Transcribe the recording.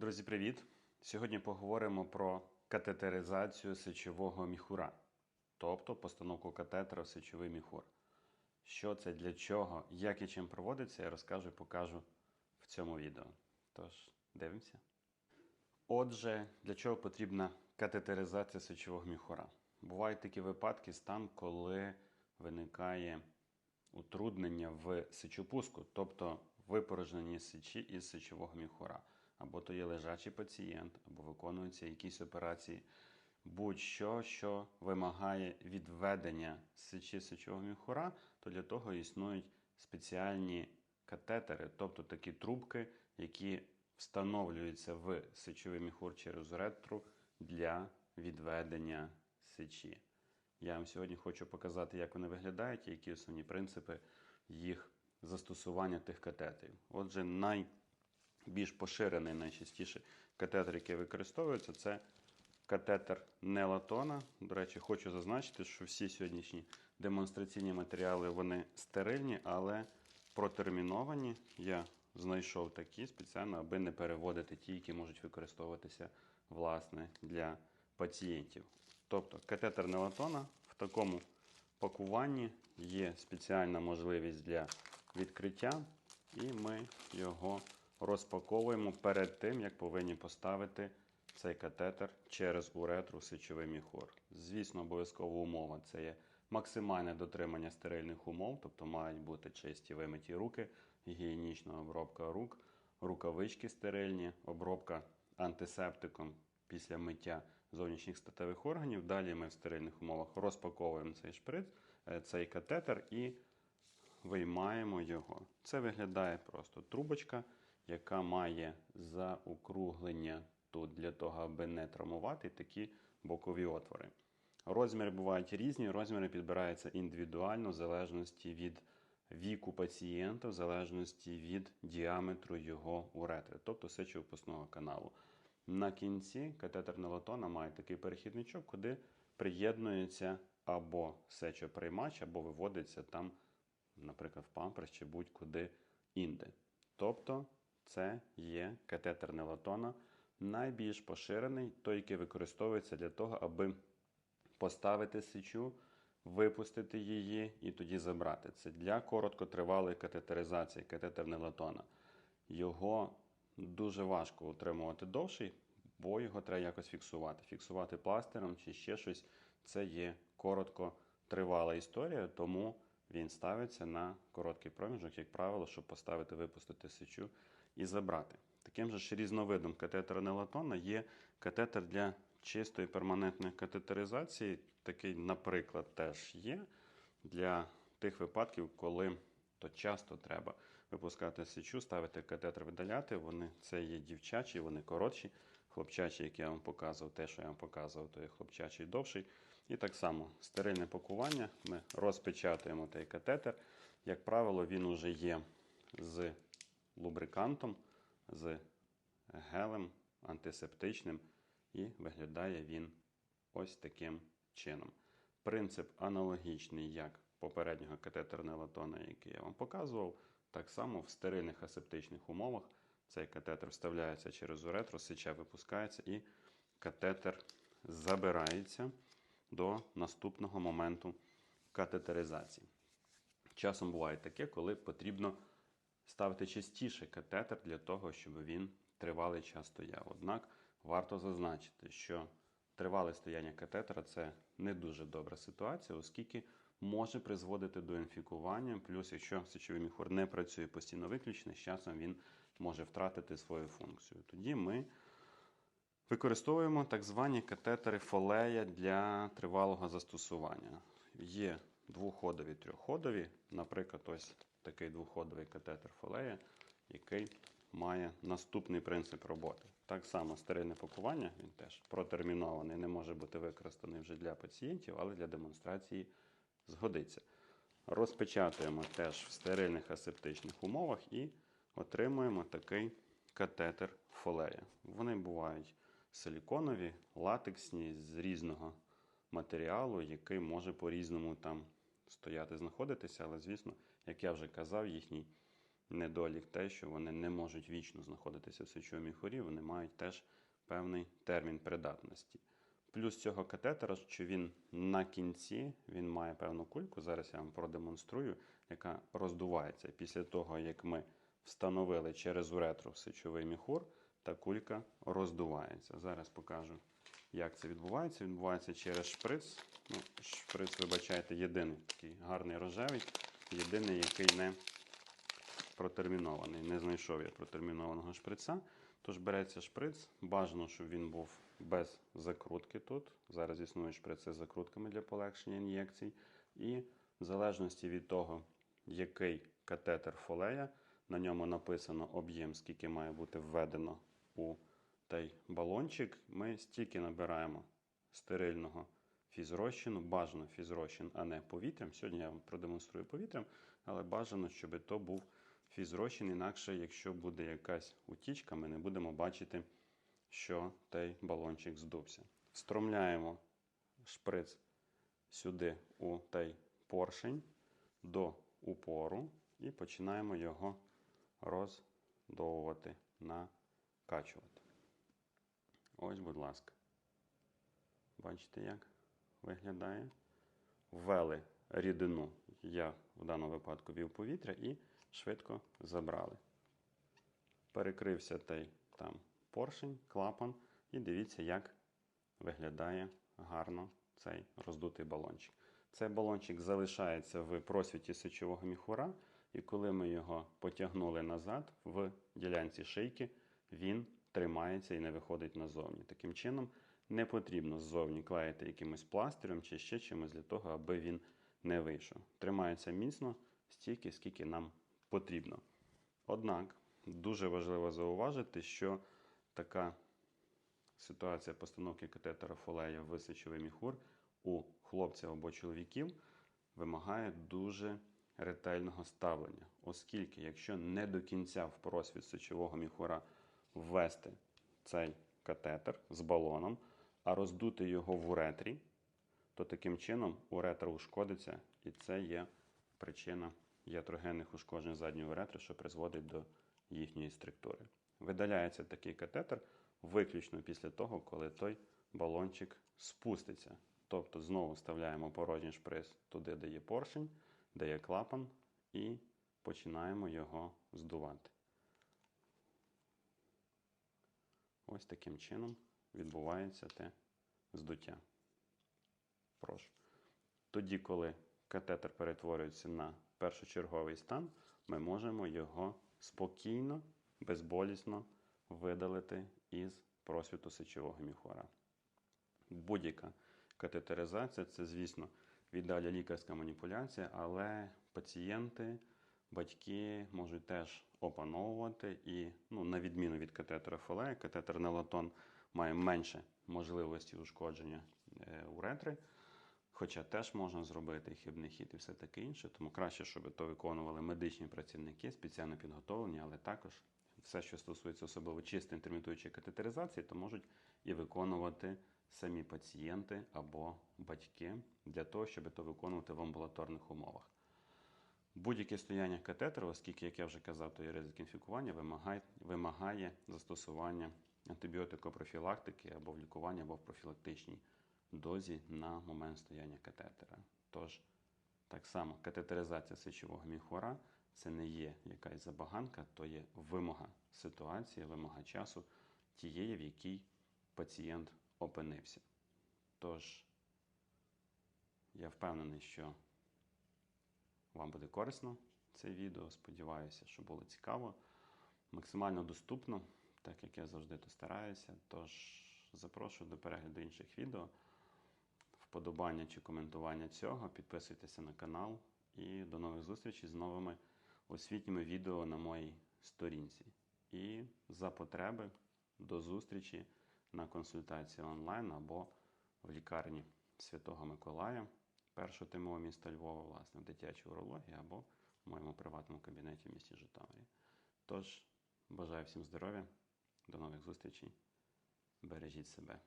Друзі, привіт! Сьогодні поговоримо про катетеризацію сечового міхура, тобто постановку катетера в сечовий міхур. Що це, для чого, як і чим проводиться, я розкажу і покажу в цьому відео. Тож, дивимося. Отже, для чого потрібна катетеризація сечового міхура? Бувають такі випадки, стан, коли виникає утруднення в сечопуску, тобто випорожнені сечі із сечового міхура. Або то є лежачий пацієнт, або виконуються якісь операції. Будь-що, що вимагає відведення сечі сечового міхура, то для того існують спеціальні катетери, тобто такі трубки, які встановлюються в сечовий міхур через уретру для відведення сечі. Я вам сьогодні хочу показати, як вони виглядають і які основні принципи їх застосування тих катетерів. Отже, найбільш поширений, найчастіший катетер, який використовується, це катетер нелатона. До речі, хочу зазначити, що всі сьогоднішні демонстраційні матеріали вони стерильні, але протерміновані. Я знайшов такі спеціально, аби не переводити ті, які можуть використовуватися власне для пацієнтів. Тобто катетер нелатона в такому пакуванні є спеціальна можливість для відкриття, і ми його розпаковуємо перед тим, як повинні поставити цей катетер через уретру сечовий міхур. Звісно, обов'язкова умова це є максимальне дотримання стерильних умов, тобто мають бути чисті вимиті руки, гігієнічна обробка рук, рукавички стерильні, обробка антисептиком після миття зовнішніх статевих органів. Далі ми в стерильних умовах розпаковуємо цей шприц, е, цей катетер і виймаємо його. Це виглядає просто трубочка, яка має заокруглення тут для того, аби не травмувати такі бокові отвори. Розміри бувають різні, розміри підбираються індивідуально в залежності від віку пацієнта, в залежності від діаметру його уретри, тобто сечовипускного каналу. На кінці катетер нелатона має такий перехідничок, куди приєднується або сечоприймач, або виводиться там, наприклад, в памперс чи будь-куди інде. Тобто це є катетер нелатона, найбільш поширений, той, який використовується для того, аби поставити сечу, випустити її і тоді забрати. Це для короткотривалої катетеризації, катетер нелатона. Його дуже важко утримувати довший, бо його треба якось фіксувати. Фіксувати пластиром чи ще щось це є короткотривала історія, тому він ставиться на короткий проміжок, як правило, щоб поставити, випустити сечу і забрати. Таким же ж різновидом катетера нелатона є катетер для чистої перманентної катетеризації. Такий, наприклад, теж є для тих випадків, коли то часто треба випускати сечу, ставити катетер, видаляти. Вони це є дівчачі, вони коротші. Хлопчачі, як я вам показував, те, що я вам показував, то є хлопчачий довший. І так само стерильне пакування. Ми розпечатуємо той катетер. Як правило, він уже є з лубрикантом, з гелем антисептичним, і виглядає він ось таким чином. Принцип аналогічний, як попереднього катетерного латона, який я вам показував. Так само в стерильних асептичних умовах цей катетер вставляється через уретру, сеча випускається і катетер забирається до наступного моменту катетеризації. Часом буває таке, коли потрібно ставити частіше катетер для того, щоб він тривалий час стояв. Однак варто зазначити, що тривале стояння катетера це не дуже добра ситуація, оскільки може призводити до інфікування. Плюс, якщо сечовий міхур не працює постійно виключно, з часом він може втратити свою функцію. Тоді ми використовуємо так звані катетери фолея для тривалого застосування. Є двоходові, трьохходові, наприклад, ось такий двоходовий катетер фолея, який має наступний принцип роботи. Так само стерильне пакування, він теж протермінований, не може бути використаний вже для пацієнтів, але для демонстрації згодиться. Розпечатуємо теж в стерильних асептичних умовах і отримуємо такий катетер фолея. Вони бувають силіконові, латексні з різного матеріалу, який може по-різному там стояти, знаходитися. Але, звісно, як я вже казав, їхній недолік те, що вони не можуть вічно знаходитися в сечовому міхурі, вони мають теж певний термін придатності. Плюс цього катетера, що він на кінці, він має певну кульку. Зараз я вам продемонструю, яка роздувається. Після того, як ми встановили через уретру сечовий міхур, та кулька роздувається. Зараз покажу, як це відбувається. Відбувається через шприц. Ну, шприц, вибачайте, єдиний такий гарний рожевий, єдиний, який не протермінований. Не знайшов я протермінованого шприца. Тож береться шприц. Бажано, щоб він був без закрутки тут. Зараз існують шприци з закрутками для полегшення ін'єкцій. І в залежності від того, який катетер фолея, на ньому написано об'єм, скільки має бути введено у той балончик, ми стільки набираємо стерильного фізрозчину, бажано фізрозчин, а не повітрям. Сьогодні я вам продемонструю повітрям, але бажано, щоб то був фізрозчин, інакше, якщо буде якась утічка, ми не будемо бачити, що той балончик здувся. Встромляємо шприц сюди у той поршень до упору і починаємо його роздовувати, накачувати. Ось, будь ласка. Бачите, як виглядає? Ввели рідину, я в даному випадку вів повітря і швидко забрали. Перекрився той там поршень, клапан, і дивіться, як виглядає гарно цей роздутий балончик. Цей балончик залишається в просвіті сечового міхура, і коли ми його потягнули назад в ділянці шийки, він тримається і не виходить назовні. Таким чином, не потрібно ззовні клеїти якимось пластирем чи ще чимось для того, аби він не вийшов. Тримається міцно стільки, скільки нам потрібно. Однак дуже важливо зауважити, що така ситуація постановки катетера фолея в сечовий міхур у хлопців або чоловіків вимагає дуже ретельного ставлення, оскільки, якщо не до кінця в просвіт сечового міхура ввести цей катетер з балоном, а роздути його в уретрі, то таким чином уретра ушкодиться, і це є причина ятрогенних ушкоджень задньої уретри, що призводить до їхньої структури. Видаляється такий катетер виключно після того, коли той балончик спуститься. Тобто знову вставляємо порожній шприц туди, де є поршень, де є клапан, і починаємо його здувати. Ось таким чином відбувається те здуття. Прошу. Тоді, коли катетер перетворюється на першочерговий стан, ми можемо його спокійно, безболісно видалити із просвіту сечового міхура. Будь-яка катетеризація це, звісно, віддалі лікарська маніпуляція, але пацієнти, батьки можуть теж опановувати і, ну, на відміну від катетера фолея, катетер нелатон має менше можливості ушкодження е, уретри. Хоча теж можна зробити хибний хід і все таке інше, тому краще, щоб то виконували медичні працівники, спеціально підготовлені, але також все, що стосується особливо чисто інтермітуючої катетеризації, то можуть і виконувати самі пацієнти або батьки для того, щоб то виконувати в амбулаторних умовах. Будь-яке стояння катетеру, оскільки, як я вже казав, то є ризик інфікування, вимагає, вимагає застосування антибіотикопрофілактики або в лікуванні, або в профілактичній дозі на момент стояння катетера. Тож, так само катетеризація сечового міхура це не є якась забаганка, то є вимога ситуації, вимога часу тієї, в якій пацієнт опинився. Тож, я впевнений, що вам буде корисно це відео. Сподіваюся, що було цікаво, максимально доступно, так як я завжди то стараюся. Тож запрошую до перегляду інших відео, вподобання чи коментування цього. Підписуйтеся на канал і до нових зустрічей з новими освітніми відео на моїй сторінці. І за потреби до зустрічі на консультації онлайн або в лікарні Святого Миколая, першого ТМО міста Львова, власне, в дитячій урології або в моєму приватному кабінеті в місті Житомирі. Тож, бажаю всім здоров'я, до нових зустрічей, бережіть себе.